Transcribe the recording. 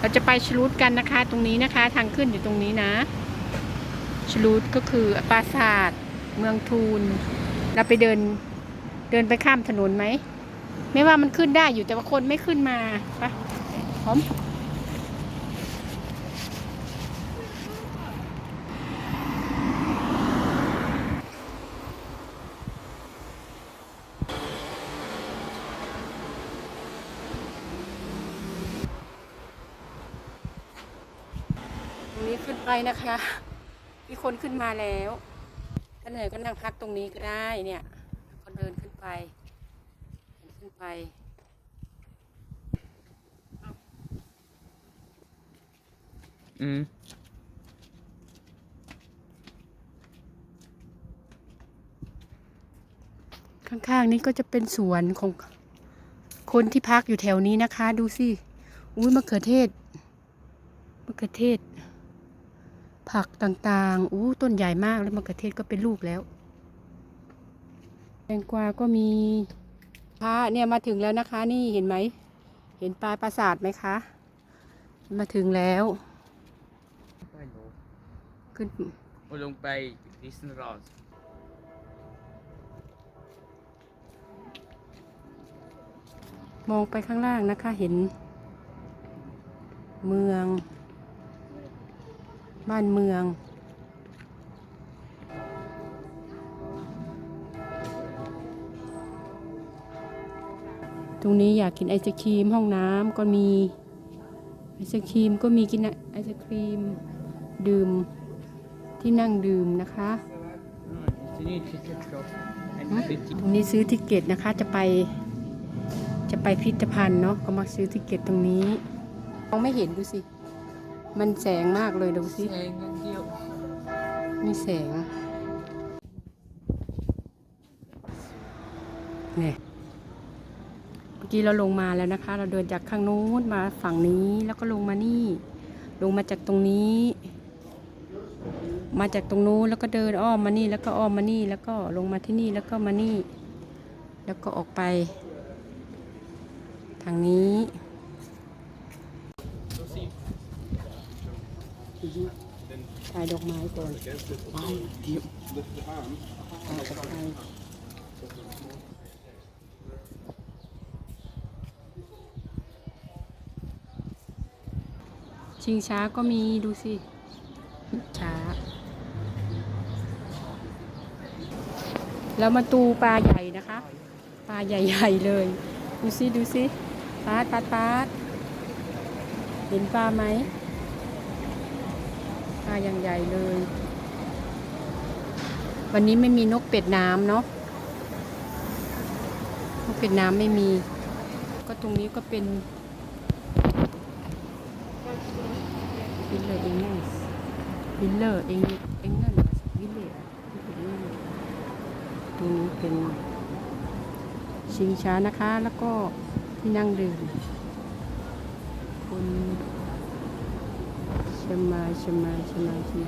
เราจะไปชลูดกันนะคะ ตรงนี้นะคะ ทางขึ้นอยู่ตรงนี้นะ ชลูดก็คือปราสาทเมืองทูนเราไปเดินเดินไปข้ามถนนไหม ไม่ว่ามันขึ้นได้อยู่แต่ว่าคนไม่ขึ้นมาไปพร้อม นี้ขึ้นไปนะคะมีคนขึ้นมาแล้วถ้าเหนื่อยก็นั่งพักตรงนี้ก็ได้เนี่ยก็เดินขึ้นไปเดินขึ้นไปอืมข้างๆนี้ก็จะเป็นสวนของคนที่พักอยู่แถวนี้นะคะ ดูสิ อุ้ยมะเขือเทศมะเขือเทศ ผักต่างๆ อู้ต้นใหญ่มากแล้วมะเขือเทศก็เป็นลูกแล้ว แตงกวาก็มีพระเนี่ยมาถึงแล้วนะคะ นี่เห็นไหม เห็นปลายปราสาทไหมคะ มาถึงแล้วขึ้นโอลงไปดิสนรอสมองไปข้างล่างนะคะเห็น เมือง บ้านเมืองตรงนี้อยากกินไอศครีมห้องน้ำก็มีไอศครีมก็มีกินไอศครีมดื่มที่นั่งดื่มนะคะตรงนี้ซื้อทิเกตนะคะจะไปจะไปพิพิธภัณฑ์เนาะก็มาซื้อทิเกตตรงนี้มองไม่เห็นดูสิ มันแสงมากเลยดูสิแสงอย่างเดียวมีแสงเนี่ยเมื่อกี้เราลงมาแล้วนะคะ เราเดินจากข้างนู้นมาฝั่งนี้แล้วก็ลงมานี่ ลงมาจากตรงนี้ มาจากตรงนู้นแล้วก็เดินอ้อมมานี่แล้วก็อ้อมมานี่แล้วก็ลงมาที่นี่แล้วก็มานี่ แล้วก็ออกไป ทางนี้ ถ่ายดอกไม้ก่อนไปเดี๋ยวถ่ายกับใครชิงช้าก็มีดูสิ ช้า แล้วมาตูปลาใหญ่นะคะ ปลาใหญ่ๆเลย ดูสิ ดูสิปาดปาดปาดเห็นปลาไหม ปลาอย่างใหญ่เลย วันนี้ไม่มีนกเป็ดน้ำเนาะนกเป็ดน้ำไม่มี ก็ตรงนี้ก็เป็นวิลเลอร์เองนั่นวิลเลอร์เองเองนั่นวิลเลอร์ตรงนี้เป็นชิงช้านะคะ แล้วก็ที่นั่งดื่มคน ชมาชมาชมาชมา